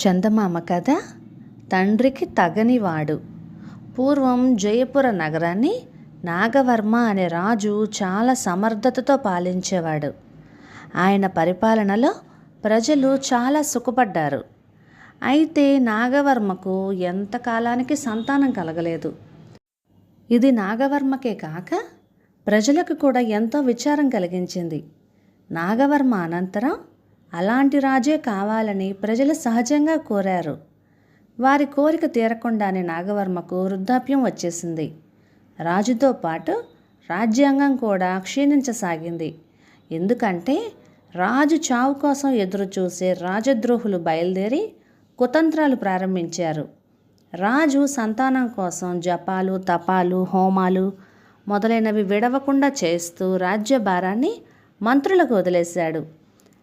చందమామ కథ తండ్రికి తగనివాడు. పూర్వం జయపుర నగరాన్ని నాగవర్మ అనే రాజు చాలా సమర్థతతో పాలించేవాడు. ఆయన పరిపాలనలో ప్రజలు చాలా సుఖపడ్డారు. అయితే నాగవర్మకు ఎంతకాలానికి సంతానం కలగలేదు. ఇది నాగవర్మకే కాక ప్రజలకు కూడా ఎంతో విచారం కలిగించింది. నాగవర్మ అనంతరం అలాంటి రాజే కావాలని ప్రజలు సహజంగా కోరారు. వారి కోరిక తీరకుండానే నాగవర్మకు వృద్ధాప్యం వచ్చేసింది. రాజుతో పాటు రాజ్యాంగం కూడా క్షీణించసాగింది. ఎందుకంటే రాజు చావు కోసం ఎదురు చూసే రాజద్రోహులు బయలుదేరి కుతంత్రాలు ప్రారంభించారు. రాజు సంతానం కోసం జపాలు తపాలు హోమాలు మొదలైనవి విడవకుండా చేస్తూ రాజ్యభారాన్ని మంత్రులకు వదిలేశాడు.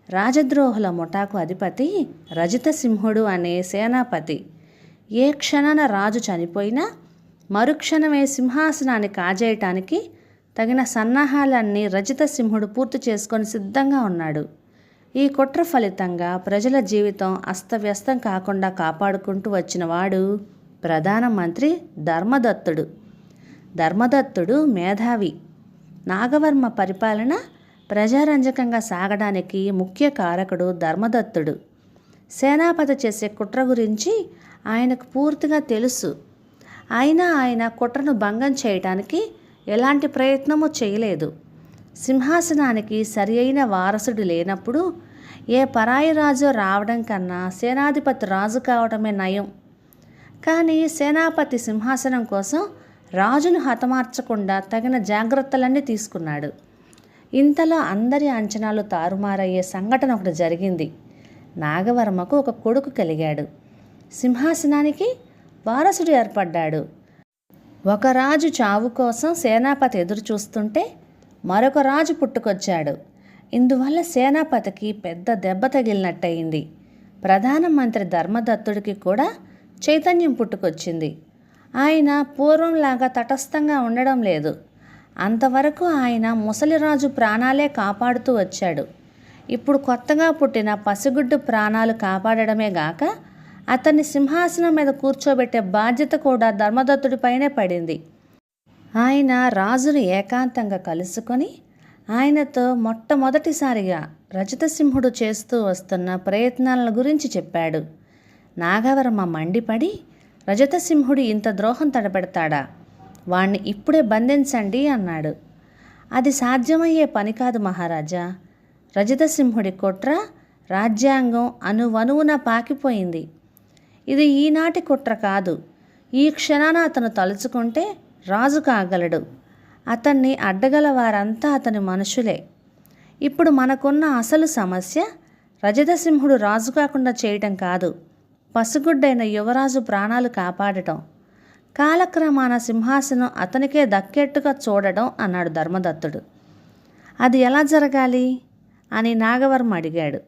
రాజద్రోహుల ముఠాకు అధిపతి రజితసింహుడు అనే సేనాపతి. ఏ క్షణాన రాజు చనిపోయినా మరుక్షణమే సింహాసనాన్ని కాజేయటానికి తగిన సన్నాహాలన్నీ రజితసింహుడు పూర్తి చేసుకొని సిద్ధంగా ఉన్నాడు. ఈ కుట్ర ఫలితంగా ప్రజల జీవితం అస్తవ్యస్తం కాకుండా కాపాడుకుంటూ వచ్చినవాడు ప్రధానమంత్రి ధర్మదత్తుడు. ధర్మదత్తుడు మేధావి. నాగవర్మ పరిపాలన ప్రజారంజకంగా సాగడానికి ముఖ్య కారకుడు ధర్మదత్తుడు. సేనాపతి చేసే కుట్ర గురించి ఆయనకు పూర్తిగా తెలుసు. అయినా ఆయన కుట్రను భంగం చేయటానికి ఎలాంటి ప్రయత్నము చేయలేదు. సింహాసనానికి సరి అయిన వారసుడు లేనప్పుడు ఏ పరాయి రాజు రావడం కన్నా సేనాధిపతి రాజు కావడమే నయం. కానీ సేనాపతి సింహాసనం కోసం రాజును హతమార్చకుండా తగిన జాగ్రత్తలన్నీ తీసుకున్నాడు. ఇంతలో అందరి అంచనాలు తారుమారయ్యే సంఘటన ఒకటి జరిగింది. నాగవర్మకు ఒక కొడుకు కలిగాడు. సింహాసనానికి వారసుడు ఏర్పడ్డాడు. ఒక రాజు చావు కోసం సేనాపతి ఎదురు చూస్తుంటే మరొక రాజు పుట్టుకొచ్చాడు. ఇందువల్ల సేనాపతికి పెద్ద దెబ్బ తగిలినట్టయింది. ప్రధానమంత్రి ధర్మదత్తుడికి కూడా చైతన్యం పుట్టుకొచ్చింది. ఆయన పూర్వంలాగా తటస్థంగా ఉండడం లేదు. అంతవరకు ఆయన ముసలిరాజు ప్రాణాలే కాపాడుతూ వచ్చాడు. ఇప్పుడు కొత్తగా పుట్టిన పసిగుడ్డు ప్రాణాలు కాపాడడమే గాక అతన్ని సింహాసనం మీద కూర్చోబెట్టే బాధ్యత కూడా ధర్మదత్తుడిపైనే పడింది. ఆయన రాజును ఏకాంతంగా కలుసుకొని ఆయనతో మొట్టమొదటిసారిగా రజతసింహుడు చేస్తూ వస్తున్న ప్రయత్నాల గురించి చెప్పాడు. నాగవర్మ మండిపడి రజతసింహుడు ఇంత ద్రోహం తడబెడతాడా? వాణ్ణి ఇప్పుడే బంధించండి అన్నాడు. అది సాధ్యమయ్యే పని కాదు మహారాజా. రజతసింహుడి కుట్ర రాజ్యాంగం అనువనువున పాకిపోయింది. ఇది ఈనాటి కుట్ర కాదు. ఈ క్షణాన అతను తలుచుకుంటే రాజు కాగలడు. అతన్ని అడ్డగల వారంతా అతని మనుషులే. ఇప్పుడు మనకున్న అసలు సమస్య రజతసింహుడు రాజు కాకుండా చేయటం కాదు. పసిగుడ్డైన యువరాజు ప్రాణాలు కాపాడటం. కాలక్రమాన సింహాసనం అతనికే దక్కేట్టుగా చూడడం అన్నాడు ధర్మదత్తుడు. అది ఎలా జరగాలి? అని నాగవర్మ అడిగాడు.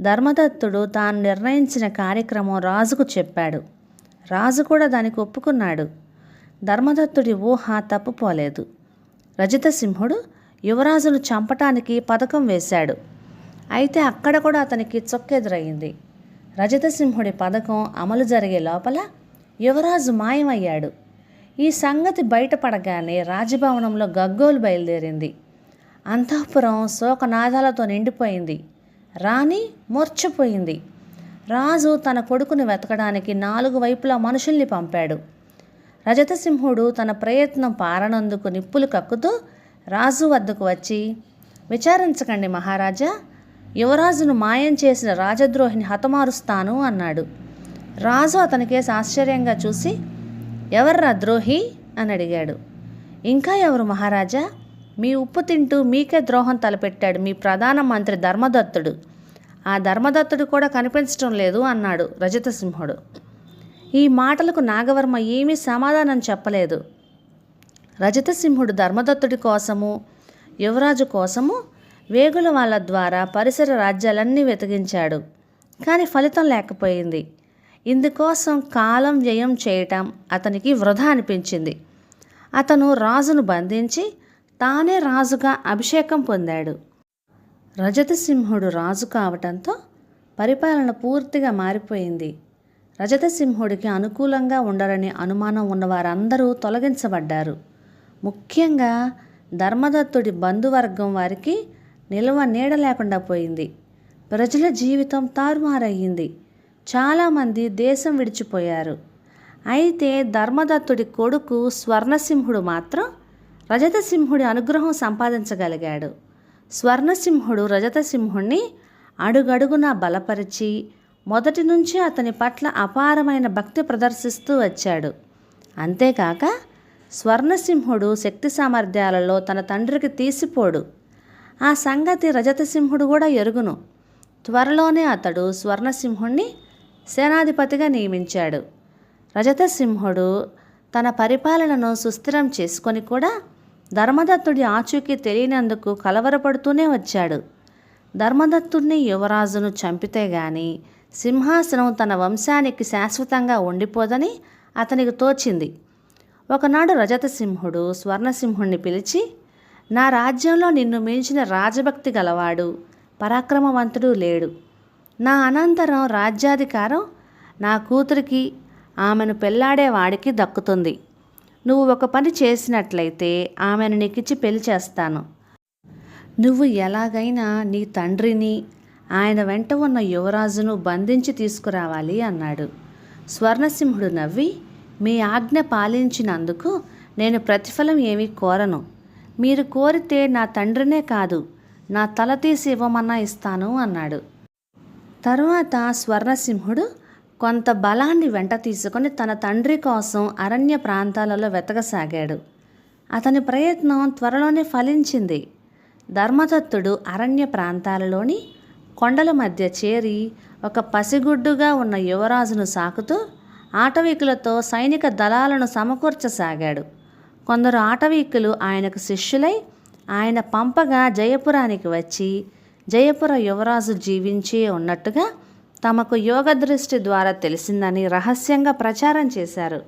ధర్మదత్తుడు తాను నిర్ణయించిన కార్యక్రమం రాజుకు చెప్పాడు. రాజు కూడా దానికి ఒప్పుకున్నాడు. ధర్మదత్తుడి ఊహ తప్పుపోలేదు. రజతసింహుడు యువరాజును చంపటానికి పథకం వేశాడు. అయితే అక్కడ కూడా అతనికి చొక్కెదురయ్యింది రజతసింహుడి పథకం అమలు జరిగే లోపల యువరాజు మాయమయ్యాడు. ఈ సంగతి బయటపడగానే రాజభవనంలో గగ్గోలు బయలుదేరింది. అంతఃపురం శోకనాదాలతో నిండిపోయింది. రాణి మూర్ఛపోయింది. రాజు తన కొడుకుని వెతకడానికి నాలుగు వైపులా మనుషుల్ని పంపాడు. రజతసింహుడు తన ప్రయత్నం పారనందుకు నిప్పులు కక్కుతూ రాజు వద్దకు వచ్చి విచారించకండి మహారాజా యువరాజును మాయం చేసిన రాజద్రోహిని హతమారుస్తాను అన్నాడు. రాజు అతనికేసి ఆశ్చర్యంగా చూసి ఎవర్రా ద్రోహి? అని అడిగాడు. ఇంకా ఎవరు మహారాజా? మీ ఉప్పు తింటూ మీకే ద్రోహం తలపెట్టాడు మీ ప్రధానమంత్రి ధర్మదత్తుడు. ఆ ధర్మదత్తుడు కూడా కనిపించడం లేదు అన్నాడు రజతసింహుడు. ఈ మాటలకు నాగవర్మ ఏమీ సమాధానం చెప్పలేదు. రజతసింహుడు ధర్మదత్తుడి కోసము యువరాజు కోసము వేగుల వాళ్ళ ద్వారా పరిసర రాజ్యాలన్నీ వెతికించాడు. కానీ ఫలితం లేకపోయింది. ఇందుకోసం కాలం వ్యయం చేయటం అతనికి వృధా అనిపించింది. అతను రాజును బంధించి తానే రాజుగా అభిషేకం పొందాడు. రజతసింహుడు రాజు కావటంతో పరిపాలన పూర్తిగా మారిపోయింది. రజతసింహుడికి అనుకూలంగా ఉండరనే అనుమానం ఉన్నవారందరూ తొలగించబడ్డారు. ముఖ్యంగా ధర్మదత్తుడి బంధువర్గం వారికి నిల్వ నీడ లేకుండా పోయింది. ప్రజల జీవితం తారుమారయ్యింది. చాలామంది దేశం విడిచిపోయారు. అయితే ధర్మదత్తుడి కొడుకు స్వర్ణసింహుడు మాత్రం రజతసింహుడి అనుగ్రహం సంపాదించగలిగాడు. స్వర్ణసింహుడు రజతసింహుణ్ణి అడుగడుగునా బలపరిచి మొదటి నుంచి అతని పట్ల అపారమైన భక్తి ప్రదర్శిస్తూ వచ్చాడు. అంతేకాక స్వర్ణసింహుడు శక్తి సామర్థ్యాలలో తన తండ్రికి తీసిపోడు. ఆ సంగతి రజతసింహుడు కూడా ఎరుగును. త్వరలోనే అతడు స్వర్ణసింహుణ్ణి సేనాధిపతిగా నియమించాడు. రజతసింహుడు తన పరిపాలనను సుస్థిరం చేసుకొని కూడా ధర్మదత్తుడి ఆచూకీ తెలియనందుకు కలవరపడుతూనే వచ్చాడు. ధర్మదత్తుడిని యువరాజును చంపితే గాని సింహాసనం తన వంశానికి శాశ్వతంగా ఉండిపోదని అతనికి తోచింది. ఒకనాడు రజతసింహుడు స్వర్ణసింహుణ్ణి పిలిచి నా రాజ్యంలో నిన్ను మించిన రాజభక్తి గలవాడు పరాక్రమవంతుడు లేడు. నా అనంతరం రాజ్యాధికారం నా కూతురికి ఆమెను పెళ్ళాడేవాడికి దక్కుతుంది. నువ్వు ఒక పని చేసినట్లయితే ఆమెను నీకిచ్చి పెళ్ళి చేస్తాను. నువ్వు ఎలాగైనా నీ తండ్రిని ఆయన వెంట ఉన్న యువరాజును బంధించి తీసుకురావాలి అన్నాడు. స్వర్ణసింహుడు నవ్వి మీ ఆజ్ఞ పాలించినందుకు నేను ప్రతిఫలం ఏమీ కోరను. మీరు కోరితే నా తండ్రినే కాదు నా తల తీసి ఇవ్వమన్నా ఇస్తాను అన్నాడు. తరువాత స్వర్ణసింహుడు కొంత బలాన్ని వెంట తీసుకొని తన తండ్రి కోసం అరణ్య ప్రాంతాలలో వెతకసాగాడు. అతని ప్రయత్నం త్వరలోనే ఫలించింది. ధర్మదత్తుడు అరణ్య ప్రాంతాలలోని కొండల మధ్య చేరి ఒక పసిగుడ్డుగా ఉన్న యువరాజును సాకుతూ ఆటవీకులతో సైనిక దళాలను సమకూర్చసాగాడు. కొందరు ఆటవీకులు ఆయనకు శిష్యులై ఆయన పంపగా జయపురానికి వచ్చి జయపుర యువరాజు జీవించి ఉన్నట్టుగా తమకు యోగ దృష్టి ద్వారా తెలిసిందని రహస్యంగా ప్రచారం చేశారు.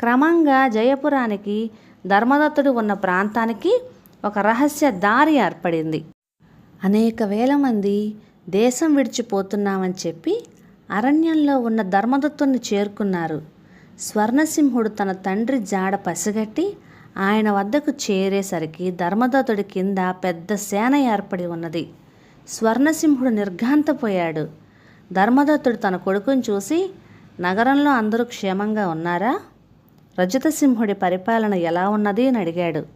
క్రమంగా జయపురానికి ధర్మదత్తుడు ఉన్న ప్రాంతానికి ఒక రహస్య దారి ఏర్పడింది. అనేక వేల మంది దేశం విడిచిపోతున్నామని చెప్పి అరణ్యంలో ఉన్న ధర్మదత్తుని చేరుకున్నారు. స్వర్ణసింహుడు తన తండ్రి జాడ పసిగట్టి ఆయన వద్దకు చేరేసరికి ధర్మదత్తుడి కింద పెద్ద సేన ఏర్పడి ఉన్నది. స్వర్ణసింహుడు నిర్ఘాంతపోయాడు. ధర్మదత్తుడు తన కొడుకుని చూసి నగరంలో అందరూ క్షేమంగా ఉన్నారా? రజతసింహుడి పరిపాలన ఎలా ఉన్నది అని అడిగాడు.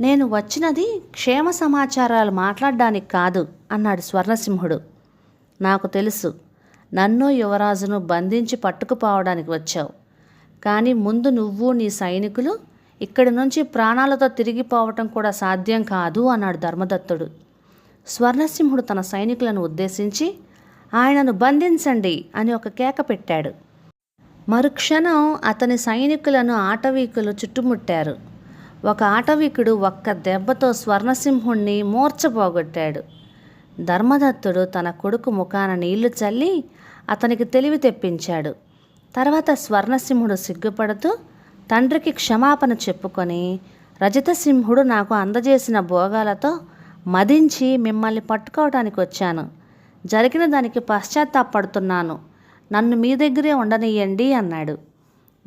నేను వచ్చినది క్షేమ సమాచారాలు మాట్లాడడానికి కాదు అన్నాడు స్వర్ణసింహుడు. నాకు తెలుసు నన్ను యువరాజును బంధించి పట్టుకుపోవడానికి వచ్చావు. కానీ ముందు నువ్వు నీ సైనికులు ఇక్కడి నుంచి ప్రాణాలతో తిరిగిపోవటం కూడా సాధ్యం కాదు అన్నాడు ధర్మదత్తుడు. స్వర్ణసింహుడు తన సైనికులను ఉద్దేశించి ఆయనను బంధించండి అని ఒక కేక పెట్టాడు. మరుక్షణం అతని సైనికులను ఆటవీకులు చుట్టుముట్టారు. ఒక ఆటవీకుడు ఒక్క దెబ్బతో స్వర్ణసింహుణ్ణి మూర్చపోగొట్టాడు ధర్మదత్తుడు తన కొడుకు ముఖాన నీళ్ళు చల్లి అతనికి తెలివి తెప్పించాడు. తర్వాత స్వర్ణసింహుడు సిగ్గుపడుతూ తండ్రికి క్షమాపణ చెప్పుకొని రజతసింహుడు నాకు అందజేసిన భోగాలతో మదించి మిమ్మల్ని పట్టుకోవడానికి వచ్చాను. జరిగిన దానికి పశ్చాత్తాపడుతున్నాను. నన్ను మీ దగ్గరే ఉండనియండి అన్నాడు.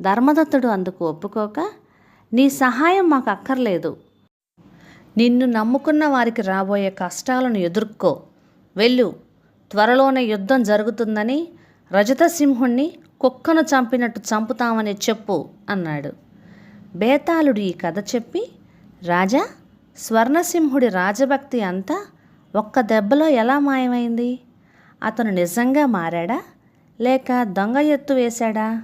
ధర్మదత్తుడు అందుకు ఒప్పుకోక నీ సహాయం మాకు అక్కర్లేదు. నిన్ను నమ్ముకున్న వారికి రాబోయే కష్టాలను ఎదుర్కో. వెళ్ళు. త్వరలోనే యుద్ధం జరుగుతుందని రజతసింహుణ్ణి కుక్కను చంపినట్టు చంపుతామని చెప్పు అన్నాడు. బేతాళుడు ఈ కథ చెప్పి రాజా స్వర్ణసింహుడి రాజభక్తి అంతా ఒక్క దెబ్బలో ఎలా మాయమైంది? అతను నిజంగా మారాడా? లేక దొంగ ఎత్తు వేశాడా?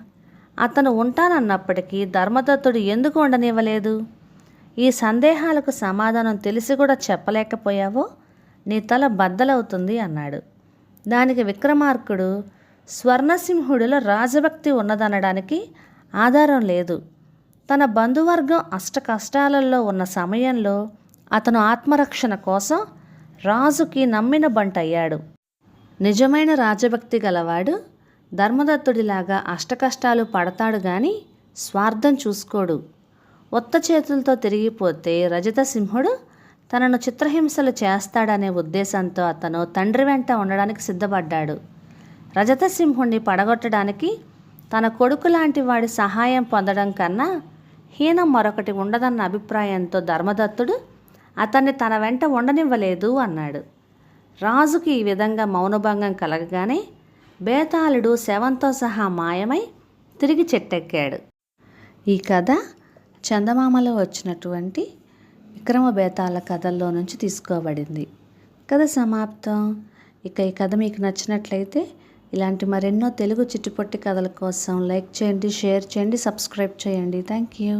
అతను ఉంటానన్నప్పటికీ ధర్మదత్తుడు ఎందుకు ఉండనివ్వలేదు? ఈ సందేహాలకు సమాధానం తెలిసి కూడా చెప్పలేకపోయావో నీ తల బద్దలవుతుంది అన్నాడు. దానికి విక్రమార్కుడు స్వర్ణసింహుడిలో రాజభక్తి ఉన్నదనడానికి ఆధారం లేదు. తన బంధువర్గం అష్ట కష్టాలలో ఉన్న సమయంలో అతను ఆత్మరక్షణ కోసం రాజుకి నమ్మిన బంటయ్యాడు. నిజమైన రాజభక్తి గలవాడు ధర్మదత్తుడిలాగా అష్టకష్టాలు పడతాడు గాని స్వార్థం చూసుకోడు. ఒత్త చేతులతో తిరిగిపోతే రజతసింహుడు తనను చిత్రహింసలు చేస్తాడనే ఉద్దేశంతో అతను తండ్రి వెంట ఉండడానికి సిద్ధపడ్డాడు. రజతసింహుణ్ణి పడగొట్టడానికి తన కొడుకు లాంటి వాడి సహాయం పొందడం కన్నా హీనం మరొకటి ఉండదన్న అభిప్రాయంతో ధర్మదత్తుడు అతన్ని తన వెంట ఉండనివ్వలేదు అన్నాడు. రాజుకి ఈ విధంగా మౌనభంగం కలగగానే బేతాళుడు శవంతో సహా మాయమై తిరిగి చెట్టెక్కాడు. ఈ కథ చందమామలో వచ్చినటువంటి విక్రమ బేతాళ కథల్లో నుంచి తీసుకోబడింది. కథ సమాప్తం. ఇక ఈ కథ మీకు నచ్చినట్లయితే ఇలాంటి మరెన్నో తెలుగు చిట్టుపొట్టి కథల కోసం లైక్ చేయండి షేర్ చేయండి సబ్స్క్రైబ్ చేయండి. Thank you